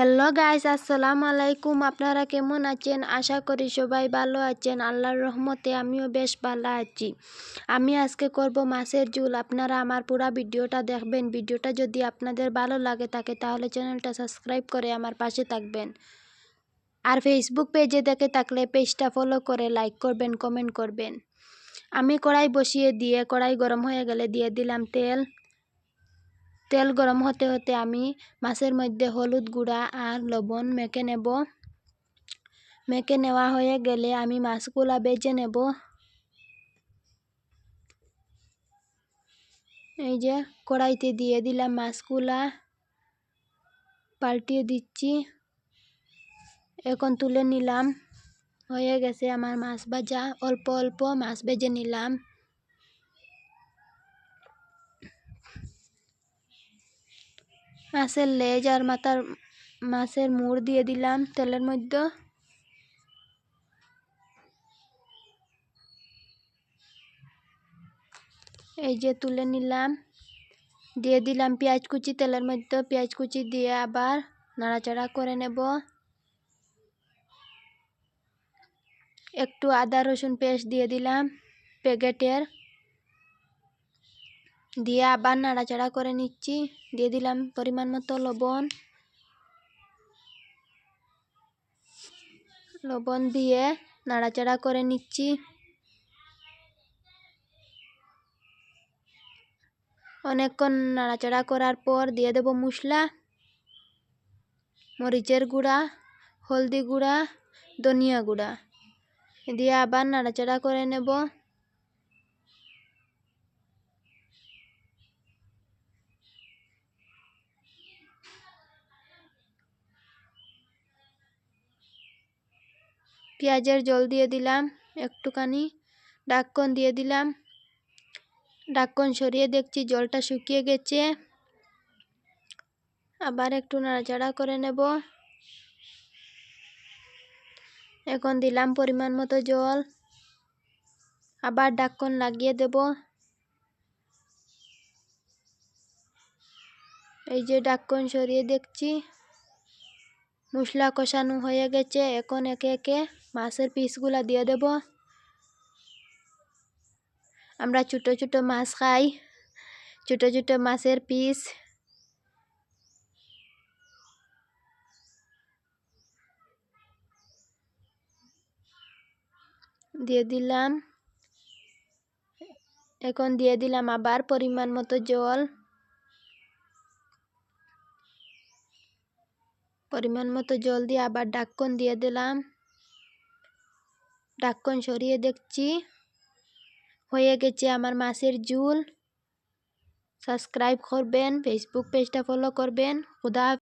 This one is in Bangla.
হ্যালো গাইস, আসসালামু আলাইকুম। আপনারা কেমন আছেন? আশা করি সবাই ভালো আছেন। আল্লাহর রহমতে আমিও বেশ ভালো আছি। আমি আজকে করব মাছের ঝুল। আপনারা আমার পুরো ভিডিওটা দেখবেন। ভিডিওটা যদি আপনাদের ভালো লাগে থাকে, তাহলে চ্যানেলটা সাবস্ক্রাইব করে আমার পাশে থাকবেন। আর ফেসবুক পেজে দেখে থাকলে পেজটা ফলো করে লাইক করবেন কমেন্ট করবেন। আমি কড়াই বসিয়ে দিয়ে, কড়াই গরম হয়ে গেলে দিয়ে দিলাম তেল। তেল গরম হতে হতে আমি মাছের মধ্যে হলুদ গুঁড়া আর লবণ মেখে নেব। মেখে নেওয়া হয়ে গেলে আমি মাছগুলা বেজে নেব। এই যে কড়াইতে দিয়ে দিলাম মাছগুলা পাল্টিয়ে দিচ্ছি। এখন তুলে নিলাম। হয়ে গেছে আমার মাছ ভাজা। অল্প অল্প মাছ ভেজে নিলাম। মাছের লেজ আর মাথার মাছের মুড় দিয়ে দিলাম তেলের মধ্যে। এই যে তুলে নিলাম। দিয়ে দিলাম পেঁয়াজ কুচি তেলের মধ্যে। পেঁয়াজ কুচি দিয়ে আবার নাড়াচাড়া করে নেব। একটু আদা রসুন পেস্ট দিয়ে দিলাম প্যাকেটের। দিয়ে আবার নাড়াচাড়া করে নিচ্ছি। দিয়ে দিলাম পরিমাণ মতো লবণ। লবণ দিয়ে নাড়াচাড়া করে নিচ্ছি। অনেকক্ষণ নাড়াচাড়া করার পর দিয়ে দেব মশলা, মরিচের গুঁড়া, হলদি গুঁড়া, ধনিয়া গুঁড়া। দিয়ে আবার নাড়াচাড়া করে নেব। পেঁয়াজের জল দিয়ে দিলাম, একটুখানি ডাক্কন দিয়ে দিলাম। ডাক্কন সরিয়ে দেখছি জলটা শুকিয়ে গেছে। আবার একটু নাড়াচাড়া করে নেব। এখন দিলাম পরিমাণ মতো জল। আবার ডাক্কন লাগিয়ে দেব। এই যে ডাক্কন সরিয়ে দেখছি, মশলা কষানো হয়ে গেছে এখন একে একে। মাছের পিসগুলা দিয়ে দেব। আমরা ছোটো ছোটো মাছ খাই। ছোটো ছোটো মাছের পিস। দিয়ে দিলাম। এখন দিয়ে দিলাম আবার পরিমাণ মতো জল। পরিমাণ মতো জল দিয়ে আবার ডাক্কন দিয়ে দিলাম। ডাক্কন সরিয়ে দেখছি। হয়ে গেছে আমার মাছের জুল। সাবস্ক্রাইব করবেন ফেসবুক পেজটা ফলো করবেন। খুদা